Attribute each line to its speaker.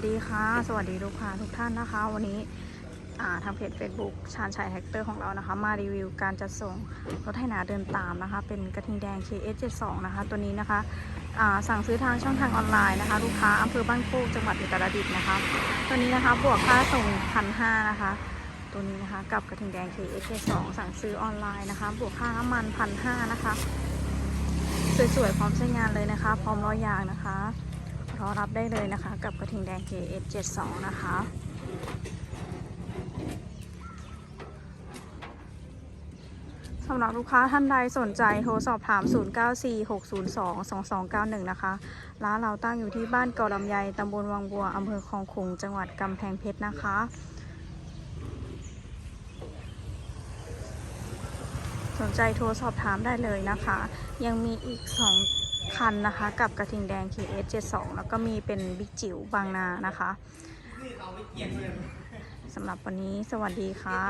Speaker 1: วัสดีค่ะ สวัสดีลูกค้าทุกท่านนะคะ วันนี้ทางเพจ Facebook ชาญชัยแฮกเตอร์ของเรานะคะ มารีวิวการจัดส่งรถไถนาเดินตามนะคะ เป็นกระทิงแดง KS72 นะคะ ตัวนี้นะคะสั่งซื้อทางช่องทางออนไลน์นะคะ ลูกค้าอำเภอบ้านโคกจังหวัดอุตรดิตถ์นะคะ ตัวนี้นะคะบวกค่าส่งพันห้านะคะ ตัวนี้นะคะกับกระทิงแดง KS72 สั่งซื้อออนไลน์นะคะ บวกค่าน้ำมันพันห้านะคะ สวยๆพร้อมใช้งานเลยนะคะ พร้อมล้อยยางนะคะ รอรับได้เลยนะคะ กับกระทิงแดง KS72 นะคะ สำหรับลูกค้าท่านใดสนใจโทรสอบถาม 0946022291 นะคะ ร้านเราตั้งอยู่ที่บ้านเกาะลำไยตำบลวังบัวอำเภอคลองขุงจังหวัดกำแพงเพชรนะคะสนใจโทรสอบถามได้เลยนะคะ ยังมีอีก 2 คันนะคะ กับกระทิงแดง KS72 แล้วก็มีเป็นบิ๊กจิ๋วบางนานะคะสำหรับวันนี้สวัสดีค่ะ